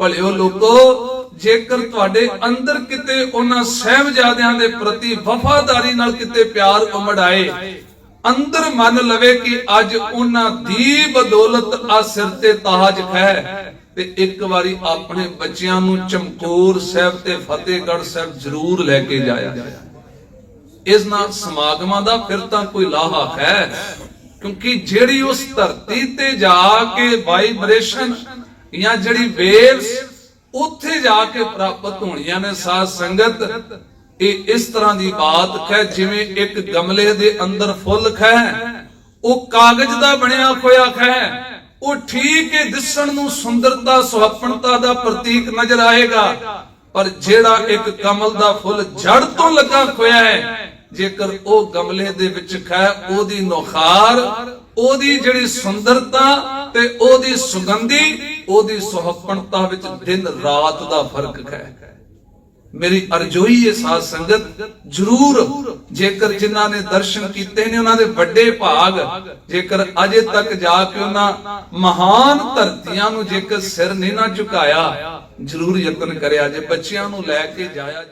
ਭਲਿਓ ਲੋਕੋ, ਜੇਕਰ ਤੁਹਾਡੇ ਅੰਦਰ ਕਿਤੇ ਉਹਨਾਂ ਸਹਿਬਜ਼ਾਦਿਆਂ ਦੇ ਪ੍ਰਤੀ ਵਫਾਦਾਰੀ ਨਾਲ ਕਿਤੇ ਪਿਆਰ ਉਮੜ ਆਏ, ਅੰਦਰ ਮੰਨ ਲਵੇ ਕਿ ਅੱਜ ਉਹਨਾਂ ਦੀ ਬਦੌਲਤ ਆ ਸਿਰ ਤੇ ਤਾਜ ਹੈ, ਤੇ ਇੱਕ ਵਾਰੀ ਆਪਣੇ ਬੱਚਿਆਂ ਨੂੰ ਚਮਕੌਰ ਸਾਹਿਬ ਤੇ ਫਤਿਹਗੜ੍ਹ ਸਾਹਿਬ ਜ਼ਰੂਰ ਲੈ ਕੇ ਜਾਇਆ ਇਸ ਨਾਲ ਸਮਾਗਮਾਂ ਦਾ ਫਿਰ ਤਾਂ ਕੋਈ ਲਾਹਾ ਹੈ, ਕਿਉਂਕਿ ਜਿਹੜੀ ਉਸ ਧਰਤੀ ਤੇ ਜਾ ਕੇ ਵਾਈਬ੍ਰੇਸ਼ਨ ਜਾਂ ਜਿਹੜੀ ਵੇਵਸ ਉੱਥੇ ਜਾ ਕੇ ਪ੍ਰਾਪਤ ਹੋਣੀਆਂ ਨੇ ਸਾਧ ਸੰਗਤ, ਇਹ ਇਸ ਤਰ੍ਹਾਂ ਦੀ ਬਾਤ ਹੈ ਜਿਵੇਂ ਇੱਕ ਗਮਲੇ ਦੇ ਅੰਦਰ ਫੁੱਲ ਹੈ ਉਹ ਕਾਗਜ਼ ਦਾ ਬਣਿਆ ਹੋਇਆ ਹੈ ਉਹ ਠੀਕ ਹੈ ਦਿਸਣ ਨੂੰ ਸੁੰਦਰਤਾ ਸੁਹੱਪਣਤਾ ਦਾ ਪ੍ਰਤੀਕ ਨਜ਼ਰ ਆਏਗਾ। ਪਰ ਜਿਹੜਾ ਇੱਕ ਕਮਲ ਦਾ ਫੁੱਲ ਜੜ ਤੋਂ ਲੱਗਾ ਹੋਇਆ ਹੈ, ਜੇਕਰ ਉਹ ਗਮਲੇ ਦੇ ਵਿੱਚ ਹੈ ਉਹਦੀ ਨੁਖਾਰ ਉਹਦੀ ਜਿਹੜੀ ਸੁੰਦਰਤਾ ਤੇ ਉਹਦੀ ਸੁਗੰਧੀ ਉਹਦੀ ਸੁਹੱਪਣਤਾ ਵਿੱਚ ਦਿਨ ਰਾਤ ਦਾ ਫ਼ਰਕ ਹੈ। ਮੇਰੀ ਅਰਜ਼ੋਈ ਹੈ ਸਾਧ ਸੰਗਤ, ਜਰੂਰ ਜੇਕਰ ਜਿਨ੍ਹਾਂ ਨੇ ਦਰਸ਼ਨ ਕੀਤੇ ਨੇ, ਉਹਨਾਂ ਦੇ ਵੱਡੇ ਭਾਗ, ਜੇਕਰ ਅਜੇ ਤੱਕ ਜਾ ਕੇ ਉਹਨਾਂ ਮਹਾਨ ਧਰਤੀਆਂ ਨੂੰ ਜੇਕਰ ਸਿਰ ਨਹੀਂ ਨਾ ਝੁਕਾਇਆ, ਜਰੂਰ ਯਤਨ ਕਰਿਆ। ਜੇ ਬੱਚਿਆਂ ਨੂੰ ਲੈ ਕੇ ਜਾਇਆ